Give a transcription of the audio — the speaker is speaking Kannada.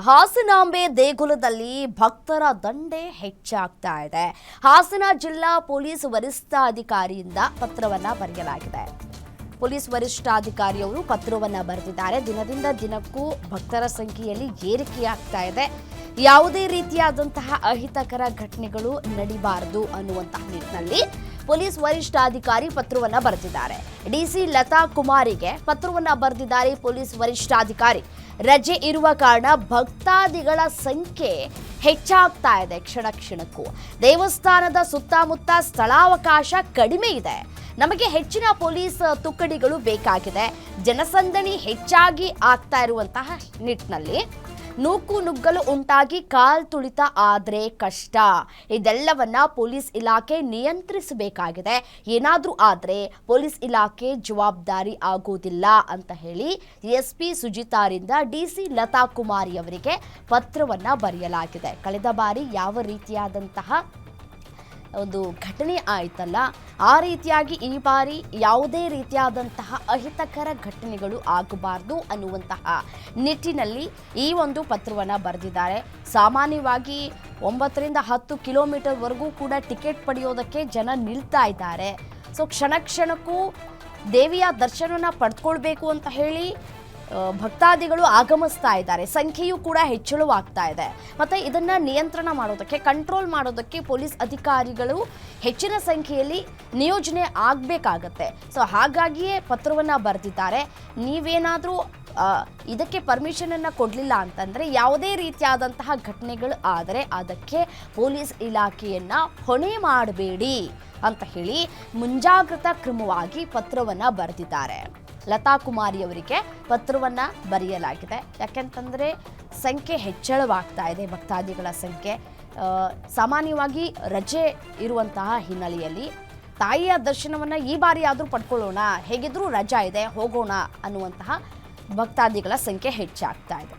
ಹಾಸನಾಂಬೆ ದೇಗುಲದಲ್ಲಿ ಭಕ್ತರ ದಂಡೆ ಹೆಚ್ಚಾಗ್ತಾ ಇದೆ. ಹಾಸನ ಜಿಲ್ಲಾ ಪೊಲೀಸ್ ವರಿಷ್ಠಾಧಿಕಾರಿಯಿಂದ ಪತ್ರವನ್ನ ಬರೆಯಲಾಗಿದೆ. ಪೊಲೀಸ್ ವರಿಷ್ಠಾಧಿಕಾರಿಯವರು ಪತ್ರವನ್ನ ಬರೆದಿದ್ದಾರೆ. ದಿನದಿಂದ ದಿನಕ್ಕೂ ಭಕ್ತರ ಸಂಖ್ಯೆಯಲ್ಲಿ ಏರಿಕೆಯಾಗ್ತಾ ಇದೆ. ಯಾವುದೇ ರೀತಿಯಾದಂತಹ ಅಹಿತಕರ ಘಟನೆಗಳು ನಡಿಬಾರದು ಅನ್ನುವಂತಹ ನಿಟ್ಟಿನಲ್ಲಿ ಪೊಲೀಸ್ ವರಿಷ್ಠಾಧಿಕಾರಿ ಪತ್ರವನ್ನ ಬರೆದಿದ್ದಾರೆ. ಡಿಸಿ ಲತಾ ಕುಮಾರಿಗೆ ಪತ್ರವನ್ನ ಬರೆದಿದ್ದಾರೆ ಪೊಲೀಸ್ ವರಿಷ್ಠಾಧಿಕಾರಿ. ರಜೆ ಇರುವ ಕಾರಣ ಭಕ್ತಾದಿಗಳ ಸಂಖ್ಯೆ ಹೆಚ್ಚಾಗ್ತಾ ಇದೆ ಕ್ಷಣ ಕ್ಷಣಕ್ಕೂ. ದೇವಸ್ಥಾನದ ಸುತ್ತಮುತ್ತ ಸ್ಥಳಾವಕಾಶ ಕಡಿಮೆ ಇದೆ. ನಮಗೆ ಹೆಚ್ಚಿನ ಪೊಲೀಸ್ ತುಕಡಿಗಳು ಬೇಕಾಗಿದೆ. ಜನಸಂದಣಿ ಹೆಚ್ಚಾಗಿ ಆಗ್ತಾ ಇರುವಂತಹ ನಿಟ್ಟಿನಲ್ಲಿ. ನೂಕು ನುಗ್ಗಲು ಉಂಟಾಗಿ ಕಾಲ್ ತುಳಿತ ಆದ್ರೆ ಕಷ್ಟ. ಇದೆಲ್ಲವನ್ನ ಪೊಲೀಸ್ ಇಲಾಖೆ ನಿಯಂತ್ರಿಸಬೇಕಾಗಿದೆ. ಏನಾದರೂ ಆದರೆ ಪೊಲೀಸ್ ಇಲಾಖೆ ಜವಾಬ್ದಾರಿ ಆಗೋದಿಲ್ಲ ಅಂತ ಹೇಳಿ ಎಸ್ ಪಿ ಸುಜಿತಾರಿಂದ ಡಿಸಿ ಲತಾ ಕುಮಾರಿ ಅವರಿಗೆ ಪತ್ರವನ್ನ ಬರೆಯಲಾಗಿದೆ. ಕಳೆದ ಬಾರಿ ಯಾವ ರೀತಿಯಾದಂತಹ ಒಂದು ಘಟನೆ ಆಯ್ತಲ್ಲ, ಆ ರೀತಿಯಾಗಿ ಈ ಬಾರಿ ಯಾವುದೇ ರೀತಿಯಾದಂತಹ ಅಹಿತಕರ ಘಟನೆಗಳು ಆಗಬಾರ್ದು ಅನ್ನುವಂತಹ ನಿಟ್ಟಿನಲ್ಲಿ ಈ ಒಂದು ಪತ್ರವನ್ನು ಬರೆದಿದ್ದಾರೆ. ಸಾಮಾನ್ಯವಾಗಿ ಒಂಬತ್ತರಿಂದ ಹತ್ತು ಕಿಲೋಮೀಟರ್ವರೆಗೂ ಕೂಡ ಟಿಕೆಟ್ ಪಡೆಯೋದಕ್ಕೆ ಜನ ನಿಲ್ತಾ ಇದ್ದಾರೆ. ಸೊ, ಕ್ಷಣ ಕ್ಷಣಕ್ಕೂ ದೇವಿಯ ದರ್ಶನನ ಪಡ್ಕೊಳ್ಬೇಕು ಅಂತ ಹೇಳಿ ಭಕ್ತಾದಿಗಳು ಆಗಮಿಸ್ತಾ ಇದ್ದಾರೆ. ಸಂಖ್ಯೆಯೂ ಕೂಡ ಹೆಚ್ಚಳವಾಗ್ತಾ ಇದೆ. ಮತ್ತು ಇದನ್ನು ನಿಯಂತ್ರಣ ಮಾಡೋದಕ್ಕೆ ಕಂಟ್ರೋಲ್ ಮಾಡೋದಕ್ಕೆ ಪೊಲೀಸ್ ಅಧಿಕಾರಿಗಳು ಹೆಚ್ಚಿನ ಸಂಖ್ಯೆಯಲ್ಲಿ ನಿಯೋಜನೆ ಆಗಬೇಕಾಗತ್ತೆ. ಸೊ ಹಾಗಾಗಿಯೇ ಪತ್ರವನ್ನ ಬರೆದಿದ್ದಾರೆ. ನೀವೇನಾದರೂ ಇದಕ್ಕೆ ಪರ್ಮಿಷನನ್ನು ಕೊಡಲಿಲ್ಲ ಅಂತಂದ್ರೆ ಯಾವುದೇ ರೀತಿಯಾದಂತಹ ಘಟನೆಗಳು ಆದರೆ ಅದಕ್ಕೆ ಪೊಲೀಸ್ ಇಲಾಖೆಯನ್ನು ಹೊಣೆ ಮಾಡಬೇಡಿ ಅಂತ ಹೇಳಿ ಮುಂಜಾಗ್ರತಾ ಕ್ರಮವಾಗಿ ಪತ್ರವನ್ನ ಬರೆದಿದ್ದಾರೆ. ಲತಾ ಕುಮಾರಿಯವರಿಗೆ ಪತ್ರವನ್ನ ಬರೆಯಲಾಗಿದೆ. ಯಾಕೆಂತಂದ್ರೆ ಸಂಖ್ಯೆ ಹೆಚ್ಚಳವಾಗ್ತಾ ಇದೆ, ಭಕ್ತಾದಿಗಳ ಸಂಖ್ಯೆ. ಸಾಮಾನ್ಯವಾಗಿ ರಜೆ ಇರುವಂತಹ ಹಿನ್ನೆಲೆಯಲ್ಲಿ ತಾಯಿಯ ದರ್ಶನವನ್ನ ಈ ಬಾರಿ ಆದರೂ ಪಡ್ಕೊಳ್ಳೋಣ, ಹೇಗಿದ್ರೂ ರಜಾ ಇದೆ, ಹೋಗೋಣ ಅನ್ನುವಂತಹ ಭಕ್ತಾದಿಗಳ ಸಂಖ್ಯೆ ಹೆಚ್ಚಾಗ್ತಾ ಇದೆ.